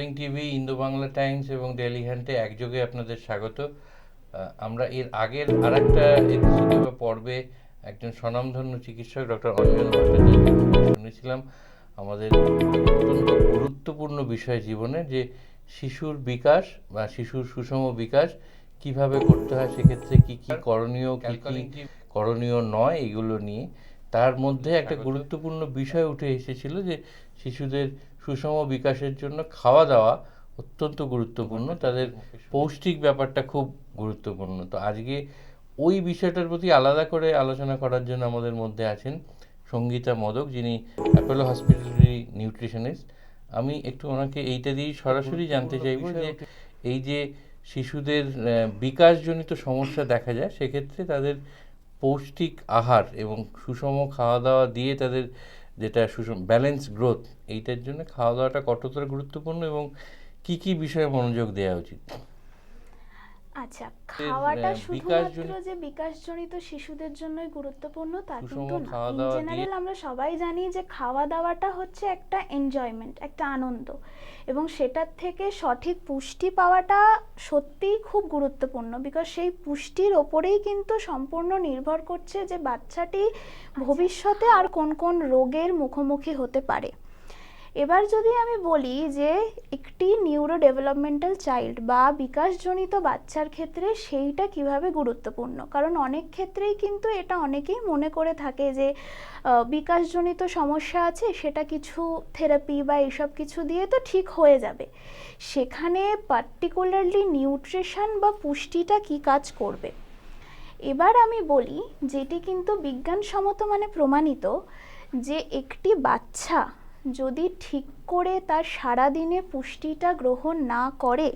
ক্যালকলিং TV Indo Bangla Times এবং daily হ্যান্ডে একযোগে আপনাদের স্বাগত। আমরা এর আগের আর একটা এপিসোডে বা পর্বে একজন স্বনামধন্য চিকিৎসক ডক্টর অঞ্জন ভট্টাচার্য শুনেছিলাম। আমাদের অত্যন্ত গুরুত্বপূর্ণ বিষয় জীবনে যে শিশুর বিকাশ বা শিশুর সুষম বিকাশ কীভাবে করতে হয় সেক্ষেত্রে কি কি করণীয় কি কি করণীয় নয় এগুলো নিয়ে। তার মধ্যে একটা গুরুত্বপূর্ণ বিষয় উঠে এসেছিল যে শিশুদের সুষম বিকাশের জন্য খাওয়া দাওয়া অত্যন্ত গুরুত্বপূর্ণ। তাদের পৌষ্টিক ব্যাপারটা খুব গুরুত্বপূর্ণ। তো আজকে ওই বিষয়টার প্রতি আলাদা করে আলোচনা করার জন্য আমাদের মধ্যে আছেন সঙ্গীতা মদক যিনি অ্যাপোলো হসপিটালি নিউট্রিশনিস্ট। আমি একটু ওনাকে এইটা দিয়েই সরাসরি জানতে চাইব যে এই যে শিশুদের বিকাশজনিত সমস্যা দেখা যায় সেক্ষেত্রে তাদের পৌষ্টিক আহার এবং সুষম খাওয়া দাওয়া দিয়ে তাদের যেটা সুষম ব্যালেন্স গ্রোথ এইটার জন্য খাওয়া দাওয়াটা কতটা গুরুত্বপূর্ণ এবং কি কি বিষয়ে মনোযোগ দেওয়া উচিত? আচ্ছা খাওয়াটা শুধুমাত্র যে বিকাশজনিত শিশুদের জন্যই গুরুত্বপূর্ণ তা কিন্তু না। ইন জেনারেল আমরা সবাই জানি যে খাওয়া দাওয়াটা হচ্ছে একটা এনজয়মেন্ট একটা আনন্দ। এবং সেটার থেকে সঠিক পুষ্টি পাওয়াটা সত্যিই খুব গুরুত্বপূর্ণ বিকজ সেই পুষ্টির ওপরেই কিন্তু সম্পূর্ণ নির্ভর করছে যে বাচ্চাটি ভবিষ্যতে আর কোন কোন রোগের মুখোমুখি হতে পারে। এবার যদি আমি বলি যে একটি নিউরো ডেভেলপমেন্টাল চাইল্ড বা বিকাশজনিত বাচ্চার ক্ষেত্রে সেইটা কীভাবে গুরুত্বপূর্ণ? কারণ অনেক ক্ষেত্রেই কিন্তু এটা অনেকেই মনে করে থাকে যে বিকাশজনিত সমস্যা আছে, সেটা কিছু থেরাপি বা এইসব কিছু দিয়ে তো ঠিক হয়ে যাবে। সেখানে পার্টিকুলারলি নিউট্রিশন বা পুষ্টিটা কি কাজ করবে? এবার আমি বলি, যেটি কিন্তু বিজ্ঞানসম্মত মানে প্রমাণিত, যে একটি বাচ্চা যদি ঠিক করে তার সারাদিনে পুষ্টিটা গ্রহণ না করে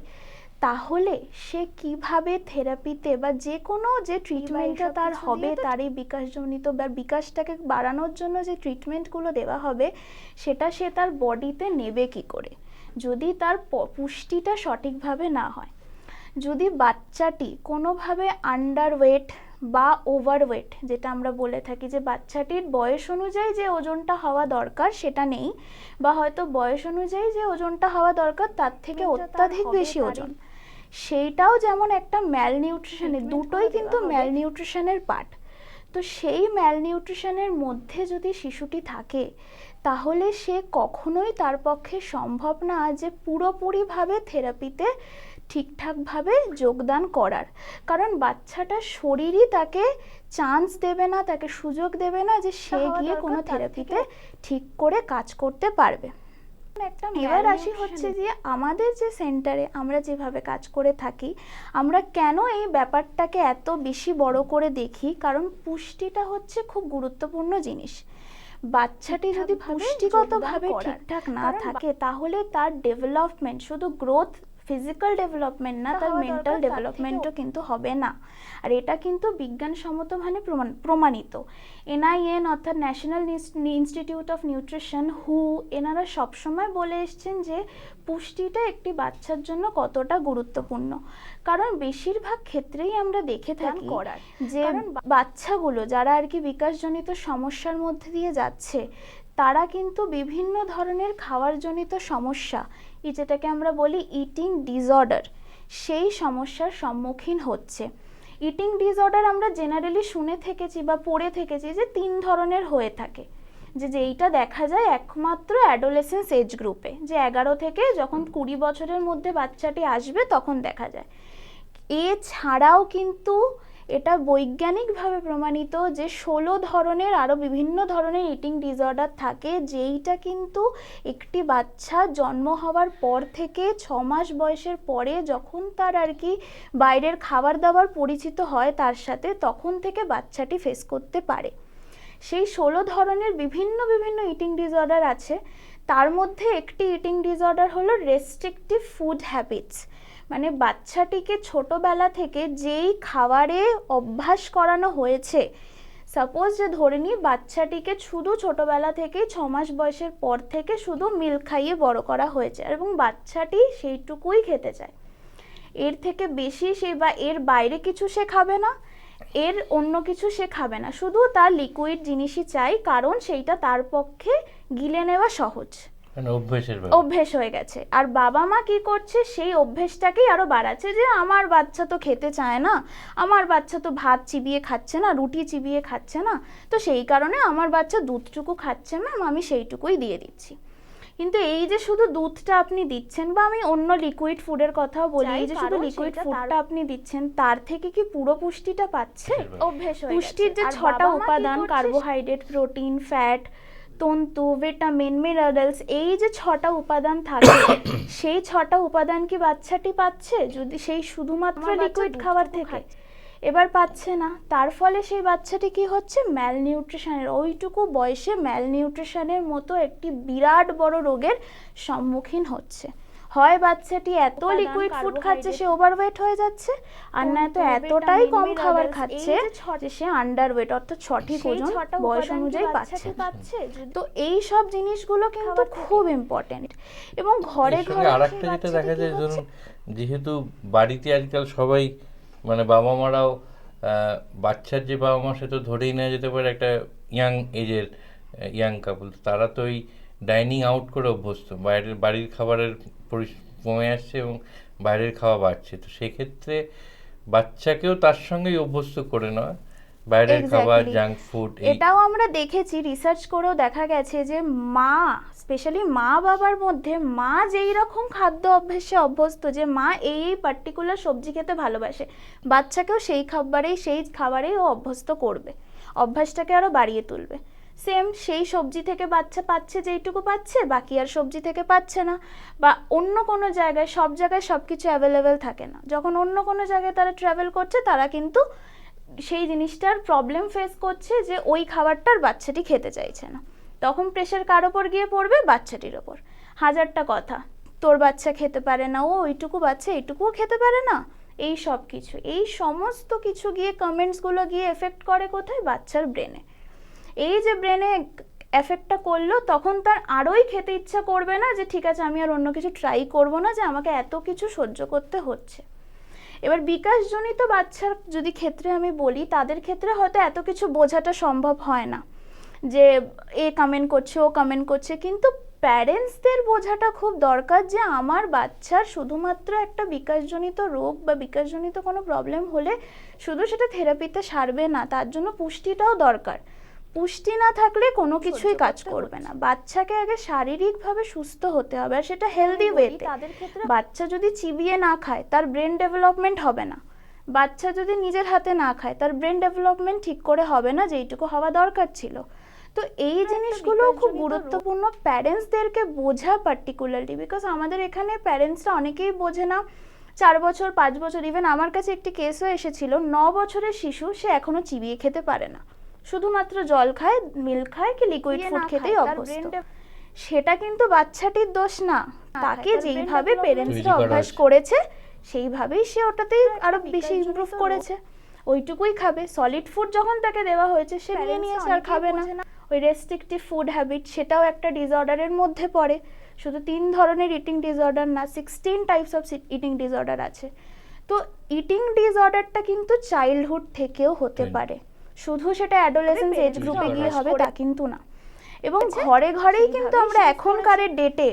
তাহলে সে কীভাবে থেরাপিতে বা যে কোনো যে ট্রিটমেন্টটা তার হবে তার এই বিকাশজনিত বা বিকাশটাকে বাড়ানোর জন্য যে ট্রিটমেন্টগুলো দেওয়া হবে সেটা সে তার বডিতে নেবে কি করে? যদি তার পুষ্টিটা সঠিকভাবে না হয়। যদি বাচ্চাটি কোনোভাবে আন্ডারওয়েট বা ওভারওয়েট যেটা আমরা বলে থাকি যে বাচ্চাটির বয়স অনুযায়ী যে ওজনটা হওয়া দরকার সেটা নেই বা হয়তো বয়স অনুযায়ী যে ওজনটা হওয়া দরকার তার থেকে অত্যাধিক বেশি ওজন। সেইটাও যেমন একটা ম্যালনিউট্রিশনের Treatment দুটোই কিন্তু ম্যাল হবে। ম্যালনিউট্রিশনের পার্ট তো সেই ম্যালনিউট্রিশনের মধ্যে যদি শিশুটি থাকে তাহলে সে কখনোই তার পক্ষে সম্ভব না যে পুরোপুরিভাবে থেরাপিতে ঠিকঠাকভাবে যোগদান করার। কারণ বাচ্চাটার শরীরই তাকে চান্স দেবে না তাকে সুযোগ দেবে না যে সে গিয়ে কোনো থেরাপিতে ঠিক করে কাজ করতে পারবে। এবার আসি হচ্ছে যে আমাদের যে সেন্টারে আমরা যেভাবে কাজ করে থাকি আমরা কেন এই ব্যাপারটাকে এত বেশি বড় করে দেখি? কারণ পুষ্টিটা হচ্ছে খুব গুরুত্বপূর্ণ জিনিস। বাচ্চাটি যদি পুষ্টিগতভাবে ঠিকঠাক না থাকে তাহলে তার ডেভেলপমেন্ট শুধু গ্রোথ ফিজিক্যাল ডেভেলপমেন্ট না তার মেন্টাল ডেভেলপমেন্টও কিন্তু হবে না। আর এটা কিন্তু বিজ্ঞানসম্মত মানে প্রমাণ প্রমাণিত। এনআইএন অর্থাৎ National Institute of Nutrition who এনারা সবসময় বলে এসছেন যে পুষ্টিটা একটি বাচ্চার জন্য কতটা গুরুত্বপূর্ণ। কারণ বেশিরভাগ ক্ষেত্রেই আমরা দেখে থাকি করার। যে বাচ্চাগুলো যারা আর কি বিকাশজনিত সমস্যার মধ্যে দিয়ে যাচ্ছে তারা কিন্তু বিভিন্ন ধরনের খাওয়ার জনিত সমস্যা যেটাকে আমরা বলি ইটিং ডিসঅর্ডার সেই সমস্যার সম্মুখীন হচ্ছে। ইটিং ডিসঅর্ডার আমরা জেনারেলি শুনে থেকেছি বা পড়ে থেকেছি যে তিন ধরনের হয়ে থাকে। যে যেইটা দেখা যায় একমাত্র অ্যাডোলেসেন্স এজ গ্রুপে যে এগারো থেকে যখন কুড়ি বছরের মধ্যে বাচ্চাটি আসবে তখন দেখা যায়। এছাড়াও কিন্তু এটা বৈজ্ঞানিকভাবে প্রমাণিত যে ষোলো ধরনের আরও বিভিন্ন ধরনের ইটিং ডিসঅর্ডার থাকে, যেইটা কিন্তু একটি বাচ্চা জন্ম হওয়ার পর থেকে ছ মাস বয়সের পরে যখন তার আর কি বাইরের খাবার দাবার পরিচিত হয় তার সাথে, তখন থেকে বাচ্চাটি ফেস করতে পারে। সেই ষোলো ধরনের বিভিন্ন বিভিন্ন ইটিং ডিসঅর্ডার আছে। তার মধ্যে একটি ইটিং ডিসঅর্ডার হলো রেস্ট্রিকটিভ ফুড হ্যাবিটস মানে বাচ্চাটিকে ছোটবেলা থেকে যেই খাবারে অভ্যাস করানো হয়েছে সাপোজ যে ধরে নিই বাচ্চাটিকে শুধু ছোটবেলা থেকেই ছ মাস বয়সের পর থেকে শুধু মিল্ক খাইয়ে বড় করা হয়েছে এবং বাচ্চাটি সেইটুকুই খেতে চায়। এর থেকে বেশি সে বা এর বাইরে কিছু সে খাবে না, এর অন্য কিছু সে খাবে না। শুধু তার লিকুইড জিনিসই চাই, কারণ সেইটা তার পক্ষে গিলে নেওয়া সহজ। অভ্যেস হয়ে গেছে। আর বাবা মা কি করছে সেই অভ্যেসটাকেই আরও বাড়াচ্ছে যে আমার বাচ্চা তো খেতে চায় না আমার বাচ্চা তো ভাত চিবিয়ে খাচ্ছে না রুটি চিবিয়ে খাচ্ছে না তো সেই কারণে আমার বাচ্চা দুধটুকু খাচ্ছে ম্যাম আমি সেইটুকুই দিয়ে দিচ্ছি। কিন্তু এই যে শুধু দুধটা আপনি দিচ্ছেন বা আমি অন্য লিকুইড ফুডের কথাও বলি এই যে শুধু লিকুইড ফুডটা আপনি দিচ্ছেন তার থেকে কি পুরো পুষ্টিটা পাচ্ছে অভ্যেস হয়ে পুষ্টির যে ছটা উপাদান কার্বোহাইড্রেট প্রোটিন ফ্যাট তন্তু ভিটামিন মিনারেলস এই যে ছটা উপাদান থাকে সেই ছটা উপাদান কি বাচ্চাটি পাচ্ছে? যদি সেই শুধুমাত্র লিকুইড খাবার থেকে। এবার পাচ্ছে না। তার ফলে সেই বাচ্চাটি কি হচ্ছে? ম্যাল নিউট্রিশনের ওইটুকু বয়সে ম্যাল নিউট্রিশনের মতো একটি বিরাট বড় রোগের সম্মুখীন হচ্ছে। হয় বাচ্চাটি এত লিকুইড ফুড খাচ্ছে সে ওভারওয়েট হয়ে যাচ্ছে আর না তো এতটাই কম খাবার খাচ্ছে যে সে আন্ডারওয়েট অর্থাৎ সঠিক ওজন বয়স অনুযায়ী পাচ্ছে। পাচ্ছে? তো এই সব জিনিসগুলো কিন্তু খুব ইম্পর্টেন্ট এবং ঘরে ঘরে আরেকটা যেটা দেখা যায়? ধরুন যেহেতু বাড়িতে আজকাল সবাই মানে বাবা মারাও আহ, বাচ্চার যে বাবা মা সে তো ধরেই নেওয়া যেতে পারে একটা ইয়াং এজের ইয়াং কাপল তারা তো ওই ডাইনিং আউট করে অভ্যস্ত বাইরের বাড়ির খাবারের কমে আসছে এবং বাইরের খাওয়া বাড়ছে। তো সেক্ষেত্রে বাচ্চাকেও তার সঙ্গেই অভ্যস্ত করে নেওয়া বাইরের খাবার জাঙ্ক ফুড এটাও আমরা দেখেছি রিসার্চ করেও দেখা গেছে যে মা স্পেশালি মা বাবার মধ্যে মা যেই রকম খাদ্য অভ্যেসে অভ্যস্ত যে মা এই এই পার্টিকুলার সবজি খেতে ভালোবাসে বাচ্চাকেও সেই খাবারেই সেই খাবারেই ও অভ্যস্ত করবে। অভ্যাসটাকে আরও বাড়িয়ে তুলবে। সেম সেই সবজি থেকে বাচ্চা পাচ্ছে যেইটুকু পাচ্ছে, বাকি আর সবজি থেকে পাচ্ছে না। বা অন্য কোনো জায়গায়, সব জায়গায় সব কিছু অ্যাভেলেবেল থাকে না। যখন অন্য কোনো জায়গায় তারা ট্রাভেল করছে, তারা কিন্তু সেই জিনিসটার প্রবলেম ফেস করছে যে ওই খাবারটার বাচ্চাটি খেতে চাইছে না। তখন প্রেশার কার ওপর গিয়ে পড়বে? বাচ্চাটির ওপর। হাজারটা কথা। তোর বাচ্চা খেতে পারে না, ও ওইটুকু বাচ্চা এইটুকুও খেতে পারে না। এই সব কিছু এই সমস্ত কিছু গিয়ে কমেন্টসগুলো গিয়ে এফেক্ট করে কোথায়? বাচ্চার ব্রেনে এই যে ব্রেনে এফেক্টটা করল, তখন তার আরোই খেতে ইচ্ছা করবে না যে, ঠিক আছে, আমি আর অন্য কিছু ট্রাই করব না যে, আমাকে এত কিছু সহ্য করতে হচ্ছে। এবার বিকাশজনিত বাচ্চার যদি ক্ষেত্রে আমি বলি, তাদের ক্ষেত্রে হয়তো এত কিছু বোঝাটা সম্ভব হয় না। যে, এ কমেন্ট করছে, ও কমেন্ট করছে। কিন্তু প্যারেন্টসদের বোঝাটা খুব দরকার যে, আমার বাচ্চার শুধুমাত্র একটা বিকাশজনিত রোগ বা বিকাশজনিত কোনো প্রবলেম হলে শুধু সেটা থেরাপিতে সারবে না, তার জন্য পুষ্টিটাও দরকার। পুষ্টি না থাকলে কোনো কিছুই কাজ করবে না। বাচ্চাকে আগে শারীরিকভাবে সুস্থ হতে হবে আর সেটা হেলদি ওয়েতে বাচ্চা যদি চিবিয়ে না খায় তার ব্রেন ডেভেলপমেন্ট হবে না। বাচ্চা যদি নিজের হাতে না খায় তার ব্রেন ডেভেলপমেন্ট ঠিক করে হবে না যেইটুকু হওয়া দরকার ছিল। তো এই জিনিসগুলো খুব গুরুত্বপূর্ণ। প্যারেন্টসদেরকে বোঝা পার্টিকুলারলি বিকজ আমাদের এখানে প্যারেন্টসরা অনেকেই বোঝে না। চার বছর পাঁচ বছর ইভেন আমার কাছে একটি কেসও এসেছিল। ন বছরের শিশু সে এখনও চিবিয়ে খেতে পারে না। শুধুমাত্র জল খায় মিল্ক খায় কি লিকুইড ফুড খেতেই অভ্যস্ত। সেটা কিন্তু বাচ্চাটির দোষ না। তাকে যেইভাবে পেরেন্টসরা অভ্যাস করেছে সেইভাবেই সে ওটাতেই আরও বেশি ইমপ্রুভ করেছে। ওইটুকুই খাবে। সলিড ফুড যখন তাকে দেওয়া হয়েছে সে নিয়ে নিয়েছে আর খাবে না। ওই রেস্ট্রিকটিভ ফুড হ্যাবিট সেটাও একটা ডিসঅর্ডারের মধ্যে পড়ে। শুধু তিন ধরনের ইটিং ডিসঅর্ডার না sixteen types of eating disorder আছে। তো ইটিং ডিসঅর্ডারটা কিন্তু চাইল্ডহুড থেকেও হতে পারে। শুধু সেটা অ্যাডোলেসেন্স এজ গ্রুপে গিয়ে হবে তা কিন্তু না। এবং ঘরে ঘরেই কিন্তু আমরা শেষ এখনকারের ডেটে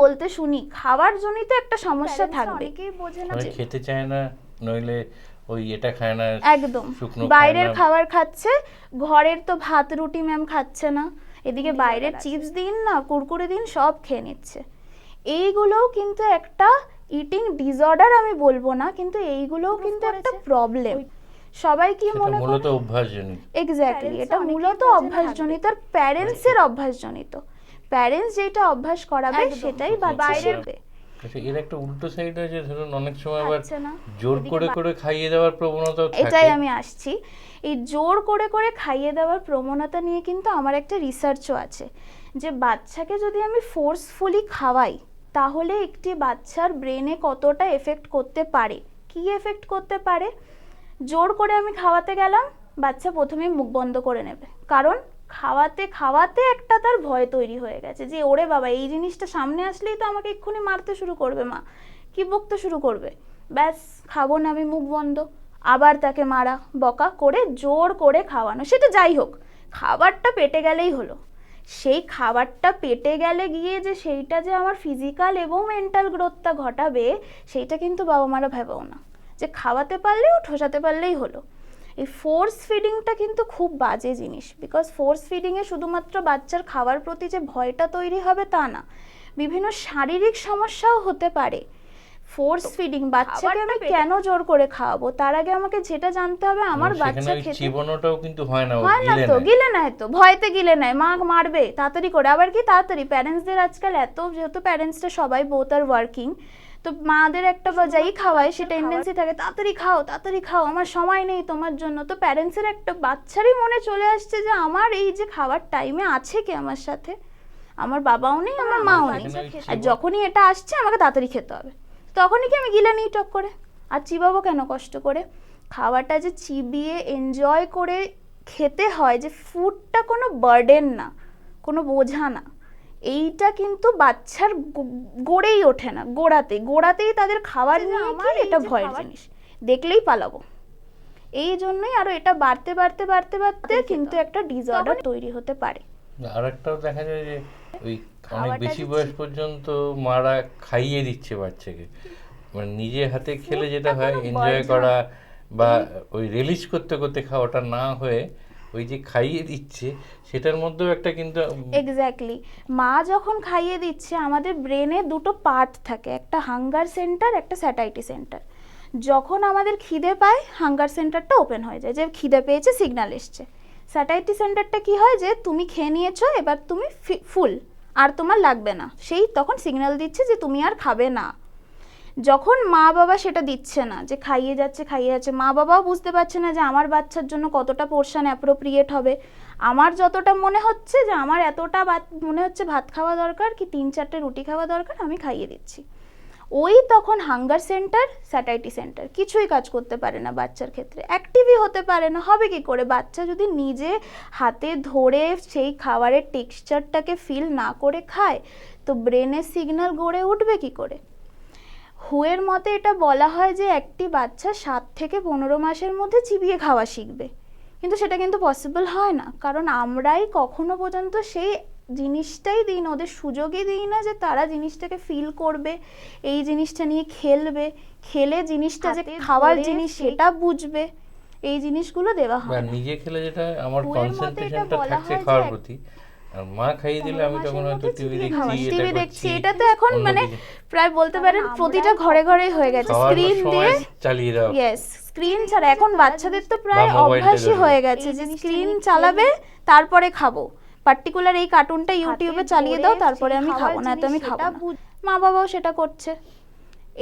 বলতে শুনি খাবার জনিত একটা সমস্যা থাকবে। মানে খেতে চায় না নইলে ওই এটা খায় না একদম। বাইরের খাবার খাচ্ছে ঘরের তো ভাত রুটি ম্যাম খাচ্ছে না। এদিকে বাইরের চিপস দিন না কুরকুরে দিন সব খেয়ে নিচ্ছে। এইগুলোও কিন্তু একটা ইটিং ডিসঅর্ডার আমি বলব না কিন্তু এইগুলোও কিন্তু একটা প্রবলেম সবাই কি মনে মূলত অভ্যাসজনিত। এক্স্যাক্টলি এটা মূলত অভ্যাসজনিত। আর প্যারেন্টসের অভ্যাসজনিত। প্যারেন্টস যেটা অভ্যাস করাবে সেটাই বাচ্চা বাইরের- শিখবে আচ্ছা এর একটা উল্টো সাইড আছে ধরুন অনেক সময় আবার জোর করে করে খাইয়ে দেওয়ার প্রবণতাও থাকে। এটাই আমি আসছি। এই জোর করে করে খাইয়ে দেওয়ার প্রবণতা নিয়ে কিন্তু আমার একটা রিসার্চও আছে। যে বাচ্চাকে যদি আমি ফোর্সফুলি খাওয়াই তাহলে একটি বাচ্চার ব্রেনে কতটা এফেক্ট করতে পারে? কি এফেক্ট করতে পারে? জোর করে আমি খাওয়াতে গেলাম, বাচ্চা প্রথমেই মুখ বন্ধ করে নেবে। কারণ খাওয়াতে খাওয়াতে একটা তার ভয় তৈরি হয়ে গেছে যে, ওরে বাবা, এই জিনিসটা সামনে আসলেই তো আমাকে এক্ষুনি মারতে শুরু করবে মা। কি বকতে শুরু করবে? ব্যাস, খাব না আমি, মুখ বন্ধ। আবার তাকে মারা, বকা করে জোর করে খাওয়ানো। সেটা যাই হোক, খাবারটা পেটে গেলেই হলো। সেই খাবারটা পেটে গেলে গিয়ে যে সেইটা যে আমার ফিজিক্যাল এবং মেন্টাল গ্রোথটা ঘটাবে, সেইটা কিন্তু বাবা মারা ভেবেও না। যে খাওয়াতে পারলেও ঠোসাতে পারলেই হলো। এই ফোর্স ফিডিংটা কিন্তু খুব বাজে জিনিস বিকজ ফোর্স ফিডিংয়ে শুধুমাত্র বাচ্চার খাওয়ার প্রতি যে ভয়টা তৈরি হবে তা না বিভিন্ন শারীরিক সমস্যাও হতে পারে। ফোর্স ফিডিং বাচ্চাকে আমি কেন জোর করে খাওয়াবো? তার আগে আমাকে যেটা জানতে হবে আমার বাচ্চা খেতে চিবানোটাও কিন্তু হয় না হয় না তো গিলে নেয় তো ভয়তে গিলে নেয় মা মারবে তাড়াতাড়ি করে আবার কি তাড়াতাড়ি? প্যারেন্টসদের আজকাল এত যেহেতু প্যারেন্টসরা সবাই বোথ আর ওয়ার্কিং তো মাদের একটা বা যাই খাওয়ায় সে টেন্ডেন্সি থাকে তাড়াতাড়ি খাও তাড়াতাড়ি খাও আমার সময় নেই তোমার জন্য। তো প্যারেন্টসের একটা বাচ্চারই মনে চলে আসছে যে আমার এই যে খাওয়ার টাইমে আছে কি আমার সাথে? আমার বাবাও নেই আমার মাও নেই। আর যখনই এটা আসছে আমাকে তাড়াতাড়ি খেতে হবে। তখনই কি আমি গিলে নিই টক করে? আর চিবাবো কেন কষ্ট করে? খাওয়াটা যে চিবিয়ে এনজয় করে খেতে হয় যে ফুডটা কোনো বার্ডেন না কোনো বোঝা না। এইটা কিন্তু বাচ্চার গড়েই ওঠে না গোড়াতে গোড়াতেই তাদের খাবার নিয়ে আমার এটা ভয়ের জিনিস। দেখলেই পালাবো। এই জন্যই আরও এটা বাড়তে বাড়তে বাড়তে বাড়তে কিন্তু একটা ডিসঅর্ডার তৈরি হতে পারে। আর একটাও দেখা যায় যে ওই অনেক বেশি বয়স পর্যন্ত মারা খাইয়ে দিচ্ছে বাচ্চাকে। মানে নিজে হাতে খেলে যেটা হয় এনজয় করা বা ওই রিলিজ করতে করতে খাওয়াটা না হয়ে ওই যে খাইয়ে দিচ্ছে সেটার মধ্যেও একটা কিন্তু এক্স্যাক্টলি মা যখন খাইয়ে দিচ্ছে, আমাদের ব্রেনে দুটো পার্ট থাকে, একটা হাঙ্গার সেন্টার একটা স্যাটাইটি সেন্টার যখন আমাদের খিদে পায় হাঙ্গার সেন্টারটা ওপেন হয়ে যায়, যে খিদে পেয়েছে সিগনাল এসছে। স্যাটাইটি সেন্টারটা কি হয় যে, তুমি খেয়ে নিয়েছো, এবার তুমি ফুল আর তোমার লাগবে না। সেই তখন সিগন্যাল দিচ্ছে যে, তুমি আর খাবে না। যখন মা বাবা সেটা দিচ্ছে না, যে খাইয়ে যাচ্ছে খাইয়ে যাচ্ছে, মা বাবাও বুঝতে পারছে না যে, আমার বাচ্চার জন্য কতটা পোর্শন অ্যাপ্রোপ্রিয়েট হবে। আমার যতটা মনে হচ্ছে যে আমার এতটা ভাত, মনে হচ্ছে ভাত খাওয়া দরকার কি তিন চারটে রুটি খাওয়া দরকার, আমি খাইয়ে দিচ্ছি। ওই তখন হাঙ্গার সেন্টার স্যাটাইটি সেন্টার কিছুই কাজ করতে পারে না বাচ্চার ক্ষেত্রে। অ্যাক্টিভই হতে পারে না, হবে কি করে? বাচ্চা যদি নিজে হাতে ধরে সেই খাবারের টেক্সচারটাকে ফিল না করে খায়, তো ব্রেনের সিগন্যাল গড়ে উঠবে কি করে? হুয়ের মতে এটা বলা হয় যে একটি বাচ্চা সাত থেকে পনেরো মাসের মধ্যে চিবিয়ে খাওয়া শিখবে। কিন্তু সেটা কিন্তু পসিবল হয় না। কারণ আমরাই কখনো পর্যন্ত সেই জিনিসটাই দিই না ওদের সুযোগই দিই না যে তারা জিনিসটাকে ফিল করবে এই জিনিসটা নিয়ে খেলবে খেলে জিনিসটা যে খাওয়ার জিনিস সেটা বুঝবে এই জিনিসগুলো দেওয়া হয় না। নিজে খেলে যেটা আমার কনসেন্ট্রেশনটা থাকছে খাওয়ার প্রতি। আর মা খাইয়ে দিলে আমি তখন হয়তো টিভি দেখছি টিভি দেখছি এটা তো এখন মানে প্রায় বলতে পারেন প্রতিটা ঘরে ঘরেই হয়ে গেছে। স্ক্রিন দিয়ে চালিয়ে দাও। ইয়েস স্ক্রিন ছাড়া। এখন বাচ্চাদের তো প্রায় অভ্যাসই হয়ে গেছে যে স্ক্রিন চালাবে তারপরে খাব। পার্টিকুলার এই কার্টুনটা ইউটিউবে চালিয়ে দাও তারপরে আমি খাব না তো আমি খাব মা বাবাও সেটা করছে।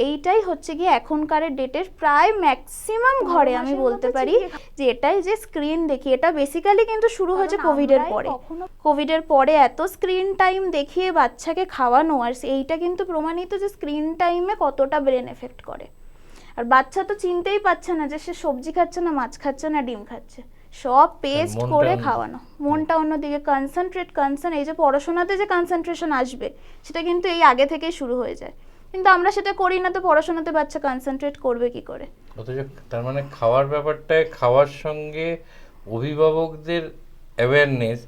এইটাই হচ্ছে গিয়ে এখনকার ডেটের প্রায় ম্যাক্সিমাম ঘরে আমি বলতে পারি যে এটাই যে স্ক্রিন দেখি এটা বেসিক্যালি কিন্তু শুরু হয়েছে কোভিডের পরে। কোভিডের পরে এত স্ক্রিন টাইম দেখিয়ে বাচ্চাকে খাওয়ানো আর এইটা কিন্তু প্রমাণিত যে স্ক্রিন টাইমে কতটা ব্রেন এফেক্ট করে। আর বাচ্চা তো চিনতেই পারছে না যে সে সবজি খাচ্ছে না মাছ খাচ্ছে না ডিম খাচ্ছে। সব পেস্ট করে খাওয়ানো। মনটা অন্যদিকে কনসেন্ট্রেট কনসার্ন এই যে পড়াশোনাতে যে কনসেন্ট্রেশন আসবে সেটা কিন্তু এই আগে থেকেই শুরু হয়ে যায়। কিন্তু আমরা সেটা করি না তো পড়াশোনাতে বাচ্চা কনসেন্ট্রেট করবে কি করে? অথচ তার মানে খাওয়ার ব্যাপারটায় খাওয়ার সঙ্গে অভিভাবকদের অ্যাওয়ারনেস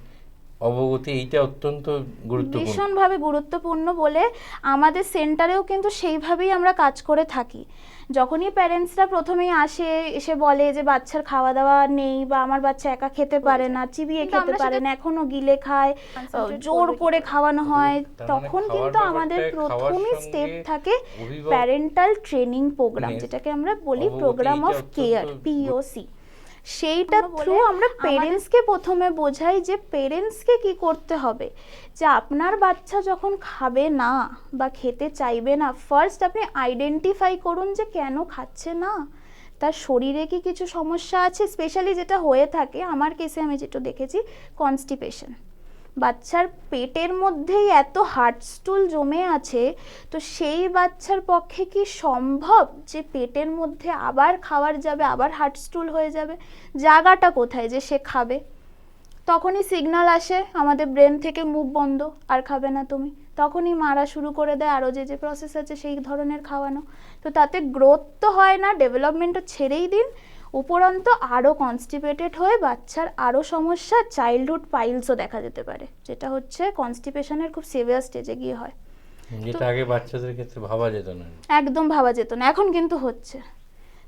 অবগতি এইটা অত্যন্ত গুরুত্বপূর্ণ। ভীষণভাবে গুরুত্বপূর্ণ বলে আমাদের সেন্টারেও কিন্তু সেইভাবেই আমরা কাজ করে থাকি। যখনই প্যারেন্টসরা প্রথমেই আসে এসে বলে যে বাচ্চার খাওয়া দাওয়া নেই বা আমার বাচ্চা একা খেতে পারে না চিবিয়ে খেতে পারে না এখনও গিলে খায় জোর করে? খাওয়ানো হয় মানে তখন কিন্তু আমাদের প্রথমই স্টেপ থাকে প্যারেন্টাল ট্রেনিং প্রোগ্রাম যেটাকে আমরা বলি প্রোগ্রাম অফ কেয়ার পিওসি সেইটা আমরা থ্রু আমরা পেরেন্টসকে প্রথমে বোঝাই যে পেরেন্টসকে কি করতে হবে। যে আপনার বাচ্চা যখন খাবে না বা খেতে চাইবে না ফার্স্ট আপনি আইডেন্টিফাই করুন যে কেন খাচ্ছে না। তার শরীরে কি কিছু সমস্যা আছে? স্পেশালি যেটা হয়ে থাকে আমার কেসে আমি যেটা দেখেছি কনস্টিপেশন বাচ্চার পেটের মধ্যেই এত হার্টস্টুল জমে আছে, তো সেই বাচ্চার পক্ষে কি সম্ভব যে পেটের মধ্যে আবার খাওয়ার যাবে, আবার হার্টস্টুল হয়ে যাবে? জায়গাটা কোথায় যে সে খাবে? তখনই সিগন্যাল আসে, আমাদের ব্রেন থেকে মুখ বন্ধ, আর খাবে না তুমি। তখনই মারা শুরু করে দেয়, আরও যে যে প্রসেস আছে সেই ধরনের খাওয়ানো। তো তাতে গ্রোথ তো হয় না ডেভেলপমেন্টও ছেড়েই দিন উপরন্ত আরও কনস্টিপেটেড হয়ে বাচ্চার আরও সমস্যা চাইল্ডহুড পাইলসও দেখা যেতে পারে যেটা হচ্ছে কনস্টিপেশনের খুব সিভিয়ার স্টেজে গিয়ে হয়। যেটা আগে বাচ্চাদের ক্ষেত্রে ভাবা যেত না। একদম ভাবা যেত না এখন কিন্তু হচ্ছে।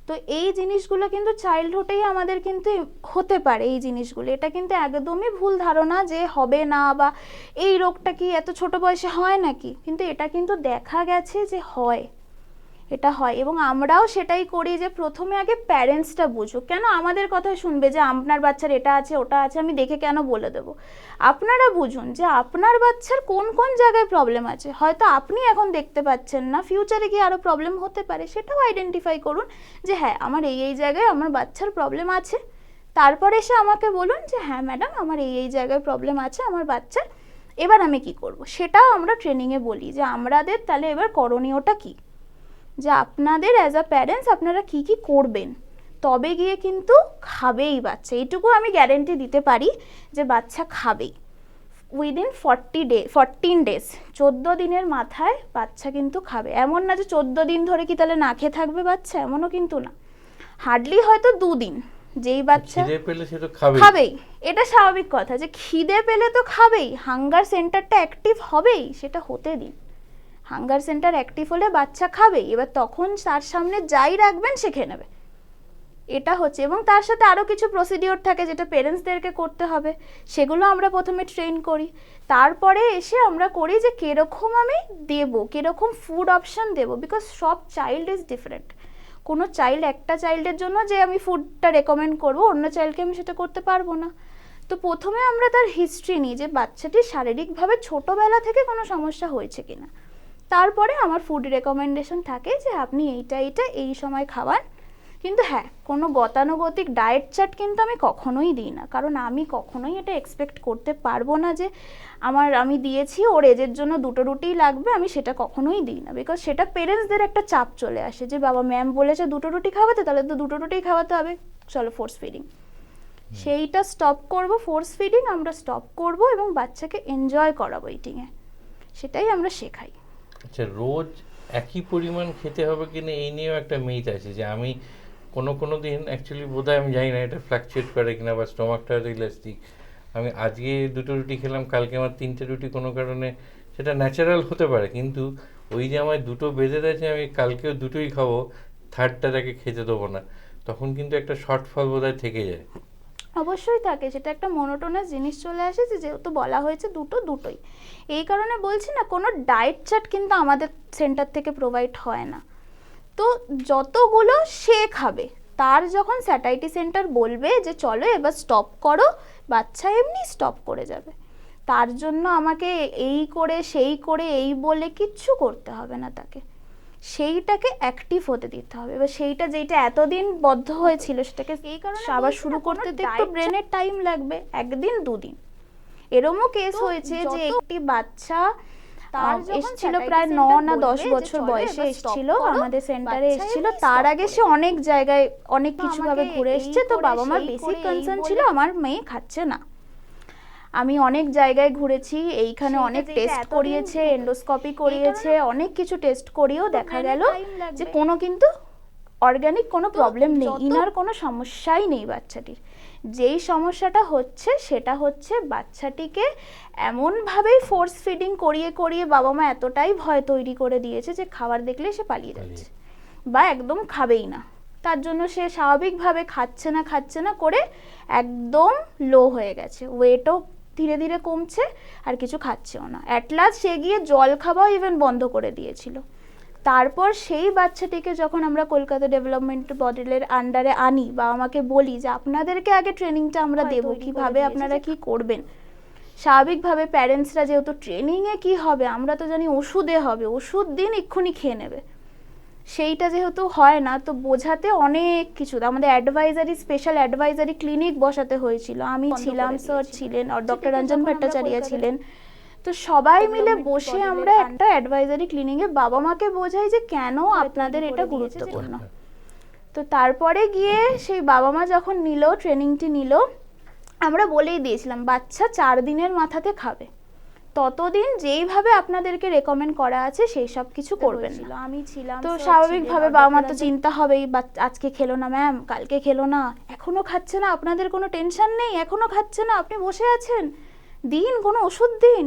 তো এই জিনিসগুলো কিন্তু চাইল্ডহুডেই আমাদের কিন্তু হতে পারে এই জিনিসগুলো এটা কিন্তু একদমই ভুল ধারণা যে হবে না বা এই রোগটা কি এত ছোট বয়সে হয় নাকি? কিন্তু এটা কিন্তু দেখা গেছে যে হয়। এটা হয়। এবং আমরাও সেটাই করি যে প্রথমে আগে প্যারেন্টসটা বুঝুক। কেন আমাদের কথা শুনবে যে আপনার বাচ্চার এটা আছে, ওটা আছে, আমি দেখে কেন বলে দেবো? আপনারা বুঝুন যে আপনার বাচ্চার কোন কোন জায়গায় প্রবলেম আছে। হয়তো আপনি এখন দেখতে পাচ্ছেন না ফিউচারে গিয়ে আরও প্রবলেম হতে পারে। সেটাও আইডেন্টিফাই করুন যে হ্যাঁ আমার এই এই জায়গায় আমার বাচ্চার প্রবলেম আছে। তারপরে এসে আমাকে বলুন যে হ্যাঁ ম্যাডাম আমার এই এই জায়গায় প্রবলেম আছে, আমার বাচ্চার, এবার আমি কি করব? সেটাও আমরা ট্রেনিংয়ে বলি যে আমাদের তাহলে এবার করণীয়টা কী? যে আপনাদের অ্যাজ আ প্যারেন্টস আপনারা কি কি করবেন? তবে গিয়ে কিন্তু খাবেই বাচ্চা। এইটুকু আমি গ্যারেন্টি দিতে পারি যে বাচ্চা খাবেই। Within forty day fourteen days চোদ্দ দিনের মাথায় বাচ্চা কিন্তু খাবে। এমন না যে চোদ্দ দিন ধরে কি তাহলে না খেয়ে থাকবে বাচ্চা? এমনও কিন্তু না। হার্ডলি হয়তো দুদিন যেই বাচ্চা খাবেই। এটা স্বাভাবিক কথা যে খিদে পেলে তো খাবেই। হাঙ্গার সেন্টারটা অ্যাক্টিভ হবেই সেটা হতে দিন। হাঙ্গার সেন্টার অ্যাক্টিভ হলে বাচ্চা খাবেই এবার তখন তার সামনে যাই রাখবেন সে খেয়ে নেবে। এটা হচ্ছে, এবং তার সাথে আরও কিছু প্রসিডিওর থাকে যেটা পেরেন্টসদেরকে করতে হবে, সেগুলো আমরা প্রথমে ট্রেন করি। তারপরে এসে আমরা করি যে কীরকম আমি দেবো, কীরকম ফুড অপশান দেবো বিকজ সব চাইল্ড ইজ ডিফারেন্ট কোনো চাইল্ড একটা চাইল্ডের জন্য যে আমি ফুডটা রেকমেন্ড করব, অন্য চাইল্ডকে আমি সেটা করতে পারব না। তো প্রথমে আমরা তার হিস্ট্রি নিই যে বাচ্চাটি শারীরিকভাবে ছোটোবেলা থেকে কোনো সমস্যা হয়েছে কিনা। তারপরে আমার ফুড রেকমেন্ডেশন থাকে যে আপনি এইটা এইটা এই সময় খাওয়ান। কিন্তু হ্যাঁ কোনো গতানুগতিক ডায়েট চার্ট কিন্তু আমি কখনোই দিই না। কারণ আমি কখনোই এটা এক্সপেক্ট করতে পারব না যে আমার আমি দিয়েছি ওর এজের জন্য দুটো রুটিই লাগবে আমি সেটা কখনোই দিই না। বিকজ সেটা পেরেন্টসদের একটা চাপ চলে আসে যে বাবা ম্যাম বলেছে দুটো রুটি খাওয়াতে তাহলে তো দুটো রুটিই খাওয়াতে হবে। চলো ফোর্স ফিডিং সেইটা স্টপ করব ফোর্স ফিডিং আমরা স্টপ করব এবং বাচ্চাকে এনজয় করাবো ইটিংয়ে সেটাই আমরা শেখাই। আচ্ছা রোজ একই পরিমাণ খেতে হবে কিনা এই নিয়েও একটা মিথ আছে যে আমি কোনো কোনো দিন অ্যাকচুয়ালি বোধহয় আমি জানি না এটা ফ্লাকচুয়েট করে কিনা বা স্টোমাকটা ইলাস্টিক আমি আজকে দুটো রুটি খেলাম, কালকে আমার তিনটে রুটি কোনো কারণে সেটা ন্যাচারাল হতে পারে, কিন্তু ওই যে আমার দুটো বেঁধে আছে আমি কালকেও দুটোই খাব থার্ডটা তাকে খেতে দেবো না। তখন কিন্তু একটা শর্টফল বোধহয় থেকে যায়। অবশ্যই থাকে, সেটা একটা মনোটোনাস জিনিস চলে আসে যে যেহেতু বলা হয়েছে দুটো দুটোই। এই কারণে বলছি না, কোনো ডায়েট চার্ট কিন্তু আমাদের সেন্টার থেকে প্রোভাইড হয় না। তো যতগুলো সে খাবে, তার যখন স্যাটাইটি সেন্টার বলবে যে চলো এবার স্টপ করো, বাচ্চা এমনি স্টপ করে যাবে। তার জন্য আমাকে এই করে, সেই করে, এই বলে কিচ্ছু করতে হবে না তাকে। সেইটাকে অ্যাক্টিভ হতে দিতে হবে। এবার সেইটা যেটা এতদিন বদ্ধ হয়েছিল সেটাকে এই কারণে আবার শুরু করতে একটু ব্রেনের টাইম লাগবে একদিন দুদিন। এরমও কেস হয়েছে যে একটি বাচ্চা তার এসেছিল প্রায় ন না দশ বছর বয়সে এসেছিল আমাদের সেন্টারে এসেছিল। তার আগে সে অনেক জায়গায় অনেক কিছু ভাবে ঘুরে এসেছে তো বাবা মার বেসিক কনসার্ন ছিল আমার মেয়ে খাচ্ছে না। আমি অনেক জায়গায় ঘুরেছি এইখানে অনেক টেস্ট করিয়েছে এন্ডোস্কপি করিয়েছে অনেক কিছু টেস্ট করিয়েও দেখা গেল যে কোনো কিন্তু অর্গানিক কোনো প্রবলেম নেই ইনার কোনো সমস্যাই নেই বাচ্চাটির। যেই সমস্যাটা হচ্ছে সেটা হচ্ছে বাচ্চাটিকে এমনভাবেই ফোর্স ফিডিং করিয়ে করিয়ে বাবা মা এতটাই ভয় তৈরি করে দিয়েছে যে খাবার দেখলে সে পালিয়ে যাচ্ছে বা একদম খাবেই না। তার জন্য সে স্বাভাবিকভাবে খাচ্ছে না খাচ্ছে না করে একদম লো হয়ে গেছে। ওয়েটও ধীরে ধীরে কমছে আর কিছু খাচ্ছেও না। অ্যাট লাস্ট সে গিয়ে জল খাওয়াও ইভেন বন্ধ করে দিয়েছিল। তারপর সেই বাচ্চাটিকে যখন আমরা কলকাতা ডেভেলপমেন্ট মডেলের আন্ডারে আনি বা আমাকে বলি যে আপনাদেরকে আগে ট্রেনিংটা আমরা দেবো কীভাবে আপনারা কি করবেন? স্বাভাবিকভাবে প্যারেন্টসরা যেহেতু ট্রেনিংয়ে কি হবে আমরা তো জানি ওষুধে হবে ওষুধ দিন এক্ষুনি খেয়ে নেবে। সেইটা যেহেতু হয় না তো বোঝাতে অনেক কিছু। আমাদের অ্যাডভাইজারি স্পেশাল অ্যাডভাইজারি ক্লিনিক বসাতে হয়েছিল। আমি ছিলাম স্যার ছিলেন আর ডক্টর রঞ্জন ভট্টাচার্য ছিলেন। তো সবাই মিলে বসে আমরা একটা অ্যাডভাইজারি ক্লিনিকে বাবা মাকে বোঝাই যে কেন আপনাদের এটা গুরুত্বপূর্ণ। তো তারপরে গিয়ে সেই বাবা মা যখন নিল ট্রেনিংটি নিল আমরা বলেই দিয়েছিলাম বাচ্চা চার দিনের মাথাতে খাবে। ততদিন যেইভাবে আপনাদেরকে রেকমেন্ড করা আছে সেই সব কিছু করবেন না। আমি ছিলাম তো স্বাভাবিকভাবে বাবা মা তো চিন্তা হবেই আজকে খেলো না ম্যাম কালকে খেলো না। এখনও খাচ্ছে না আপনাদের কোনো টেনশন নেই এখনও খাচ্ছে না আপনি বসে আছেন। দিন কোনো ওষুধ দিন।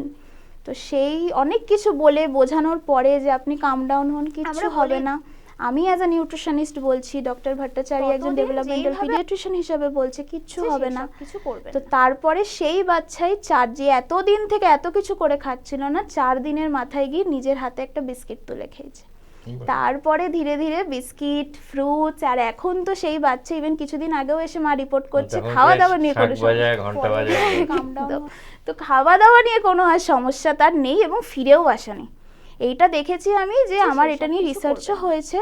তো সেই অনেক কিছু বলে বোঝানোর পরে যে আপনি কাম ডাউন হন আমরা হবে না। আমি অ্যাজ আ নিউট্রিশনিস্ট বলছি ডক্টর ভট্টাচার্য একজন ডেভেলপমেন্টাল পিডিয়াট্রিশিয়ান হিসেবে বলছে কিচ্ছু হবে না। কিছু করবেন তো তারপরে সেই বাচ্চাই চার যে এতদিন থেকে এত কিছু করে খাচ্ছিল না চার দিনের মাথায় গিয়ে নিজের হাতে একটা বিস্কিট তুলে খেয়েছে। তারপরে ধীরে ধীরে বিস্কিট ফ্রুটস আর এখন তো সেই বাচ্চা ইভেন কিছুদিন আগেও এসে মা রিপোর্ট করছে খাওয়া দাওয়া নিয়ে কোনো তো খাওয়া দাওয়া নিয়ে কোনো আর সমস্যা তার নেই এবং ফিরেও আসেনি। এইটা দেখেছি আমি যে আমার এটা নিয়ে কিছু রিসার্চও হয়েছে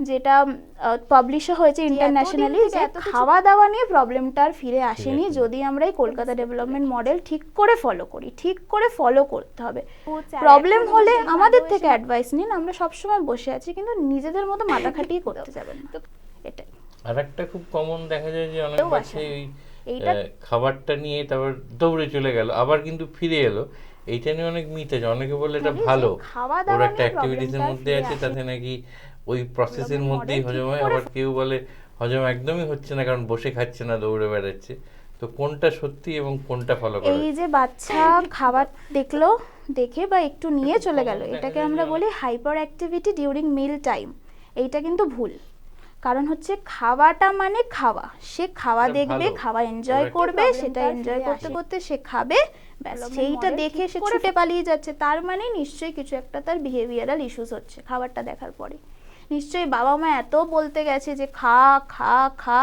যেটা পাবলিশও হয়েছে ইন্টারন্যাশনালি যে খাওয়া দাওয়া নিয়ে প্রবলেমটা আর ফিরে আসেনি। যদি আমরা এই কলকাতা ডেভেলপমেন্ট মডেল ঠিক করে ফলো করি ঠিক করে ফলো করতে হবে। প্রবলেম হলে আমাদের থেকে অ্যাডভাইস নিন আমরা সবসময় বসে আছি কিন্তু নিজেদের মতো মাথা খাটিয়ে করতে যাবেন না। এটাই। আর একটা খুব কমন দেখা যায় যে অনেক কেউ বাচ্চা ওই এইটা- খাবারটা নিয়ে তারপর দৌড়ে চলে গেল আবার কিন্তু ফিরে এলো। এইটা নিয়ে অনেক মিথ আছে। অনেকে বলে এটা ভালো। খাওয়া ওর একটা অ্যাক্টিভিটিসের মধ্যে আছে তাতে নাকি ওই প্রসেসের মধ্যেই হজম হয়। আবার কেউ বলে হজম একদমই হচ্ছে না কারণ বসে খাচ্ছে না দৌড়ে বেড়াচ্ছে। তো কোনটা সত্যি এবং কোনটা ফলো করা এই যে বাচ্চা খাবার দেখল দেখে বা একটু নিয়ে চলে গেল এটাকে আমরা বলি hyperactivity during meal time এইটা কিন্তু ভুল। কারণ হচ্ছে খাওয়াটা মানে খাওয়া। সে খাওয়া দেখবে খাওয়া এনজয় করবে সেটা এনজয় করতে করতে সে খাবে। ব্যাস সেইটা দেখে সে ছুটে পালিয়ে যাচ্ছে। তার মানে নিশ্চয়ই কিছু একটা তার বিহেভিয়ারাল ইস্যুস হচ্ছে খাবারটা দেখার পরে। নিশ্চয়ই বাবা মা এত বলতে গেছে যে খা খা খা।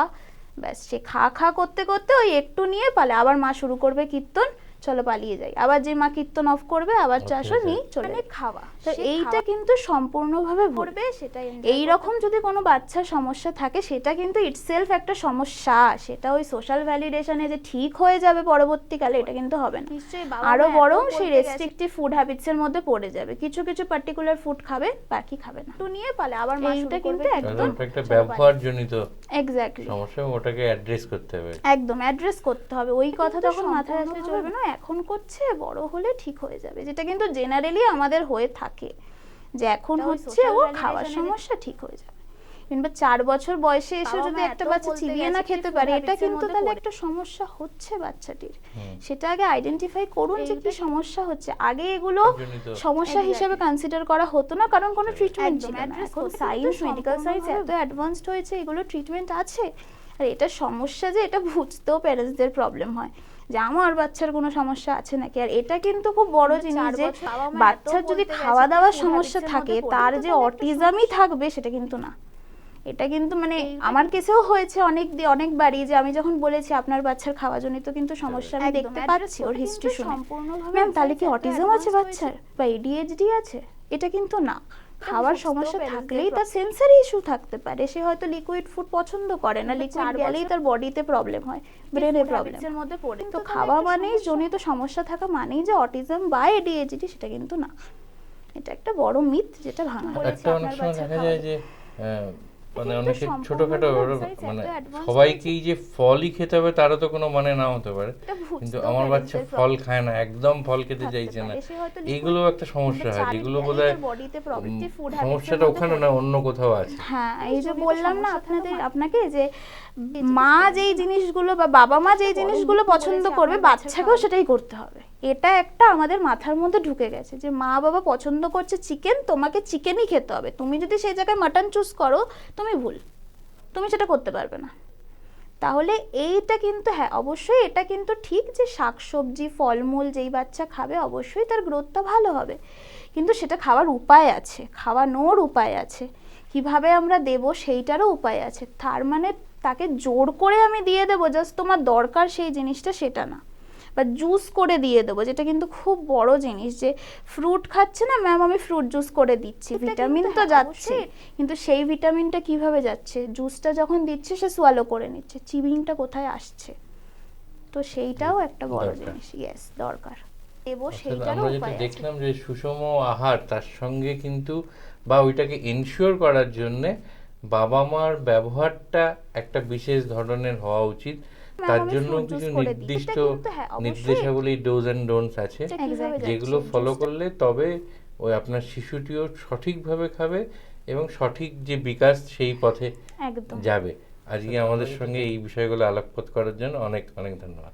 ব্যাস সে খা খা করতে করতে ওই একটু নিয়ে পালে। আবার মা শুরু করবে কীর্তন। চলো পালিয়ে যাই। আবার যে মা কীর্তন অফ করবে আবার চাষও. নিয়ে চলে মানে খাওয়া। তো এইটা কিন্তু সম্পূর্ণভাবে ভুল। করবে সেটা এই রকম যদি কোনো বাচ্চার সমস্যা থাকে সেটা কিন্তু ইটসেলফ একটা সমস্যা। সেটা ওই সোশ্যাল ভ্যালিডেশনে যে ঠিক হয়ে যাবে পরবর্তীকালে এটা কিন্তু হবে না। নিশ্চয়ই আরও বরং সেই রেস্ট্রিকটিভ ফুড হ্যাবিটস এর মধ্যে পড়ে যাবে। কিছু কিছু পার্টিকুলার ফুড খাবে বাকি খাবে না। একটু নিয়ে পালে আবার মা শুরু কিন্তু করবে। একদম একটা চলো ব্যবহার জনিত এক্স্যাক্টলি সমস্যা ওটাকে অ্যাড্রেস করতে হবে। একদম অ্যাড্রেস করতে হবে। ওই কথা তখন মাথায় আসলে চলবে না এখন করছে বড় হলে ঠিক হয়ে যাবে। যেটা কিন্তু জেনারেলি আমাদের হয়ে থাকে। যে এখন হচ্ছে ও খাওয়ার সমস্যা ঠিক হয়ে যাবে। কিংবা চার বছর বয়সে এসে যদি একটা বাচ্চা চিবিয়ে না খেতে পারে এটা কিন্তু তাহলে একটা সমস্যা হচ্ছে বাচ্চাটির। সেটা আগে আইডেন্টিফাই করুন যে কি সমস্যা হচ্ছে। আগে এগুলো সমস্যা হিসেবে কনসিডার করা হতো না কারণ কোনো ট্রিটমেন্ট ছিল না। এখন সায়েন্স মেডিকেল সায়েন্স এত অ্যাডভান্সড হয়েছে এগুলো ট্রিটমেন্ট আছে। আর এটা সমস্যা যে এটা বুঝতেও প্যারেন্টসদের প্রবলেম হয় যে আমার বাচ্চার কোনো সমস্যা আছে নাকি? আর এটা কিন্তু খুব বড় জিনিস যে বাচ্চার যদি খাওয়া দাওয়ার সমস্যা থাকে তার যে অটিজমই থাকবে সেটা কিন্তু না। এটা কিন্তু মানে আমার কেসেও হয়েছে অনেক দি- অনেকবারই যে আমি যখন বলেছি আপনার বাচ্চার খাওয়া জনিত কিন্তু সমস্যা আমি দেখতে পাচ্ছি ওর হিস্ট্রি শুনে। ম্যাম তাহলে কি অটিজম আছে বাচ্চার? বা এডিএইচডি আছে? এটা কিন্তু না। খাওয়ার সমস্যা থাকলেই তার সেন্সারি ইস্যু থাকতে পারে। সে হয়তো লিকুইড ফুড পছন্দ করে না। লিকুইড গেলেই তার বডিতে প্রবলেম হয় ব্রেনে প্রবলেম এর মধ্যে পড়ে। তো খাওয়া মানেই জনিত সমস্যা থাকা মানেই যে অটিজম বা এডিএইচডি সেটা কিন্তু না। এটা একটা বড় মিথ যেটা ভাঙা। বলেছে একটা অনেক আপনার সময় বাচ্চা দেখা যায় যে মানে অনেকে ছোটখাটো মানে সবাইকেই যে ফলই খেতে হবে তারও তো কোনো মানে না হতে পারে। কিন্তু আমার বাচ্চা ফল খায় না একদম ফল খেতে চাইছে না। এইগুলো একটা সমস্যা হয় যেগুলো গেলেই বোধ তার bodyতে হয় food habits এর সমস্যাটা ওখানে না অন্য কোথাও আছে। হ্যাঁ এই যে বললাম না আপনাদের মানে- আপনাকে যে মা যেই জিনিসগুলো বা বাবা মা যেই জিনিসগুলো পছন্দ করবে বাচ্চাকেও সেটাই করতে হবে। এটা একটা আমাদের মাথার মধ্যে ঢুকে গেছে যে মা বাবা পছন্দ করছে চিকেন তোমাকে চিকেনই খেতে হবে। তুমি যদি সেই জায়গায় মাটন চুজ করো, তুমি ভুল। তুমি সেটা করতে পারবে না। তাহলে এইটা কিন্তু হ্যাঁ অবশ্যই এটা কিন্তু ঠিক যে শাকসবজি, ফলমূল যেই বাচ্চা খাবে, অবশ্যই তার গ্রোথটা ভালো হবে। কিন্তু সেটা খাওয়ার উপায় আছে, খাওয়ানোর উপায় আছে। কীভাবে আমরা দেব সেইটারও উপায় আছে। তার মানে তাকে জোর করে আমি দিয়ে দেবো, জাস্ট তোমার দরকার সেই জিনিসটা, সেটা না। বা জুস করে দিয়ে দেবো যেটা কিন্তু খুব বড় জিনিস যে ফ্রুট খাচ্ছে না ম্যাম আমি ফ্রুট জুস করে দিচ্ছি। ভিটামিন তো হ্যাঁ, যাচ্ছে কিন্তু সেই ভিটামিনটা কীভাবে যাচ্ছে? জুসটা যখন দিচ্ছে সে সোয়ালো করে নিচ্ছে। চিবিংটা কোথায় আসছে? তো সেইটাও একটা বড় জিনিস ইয়েস দরকার। দেবো অর্থাৎ সেইটারও উপায় দেখলাম যে সুষম আহার তার সঙ্গে কিন্তু বা ওইটাকে এনশিওর করার জন্য বাবা মার ব্যবহারটা একটা বিশেষ ধরনের হওয়া উচিত। তার জন্য কিছু নির্দিষ্ট হ্যাঁ, নির্দেশাবলী ডোজ অ্যান্ড ডোনস আছে. যেগুলো ফলো করলে তবে ওই আপনার শিশুটিও সঠিকভাবে খাবে এবং সঠিক যে বিকাশ সেই পথে যাবে। আজকে আমাদের সঙ্গে এই বিষয়গুলো আলোকপাত করার জন্য অনেক অনেক ধন্যবাদ।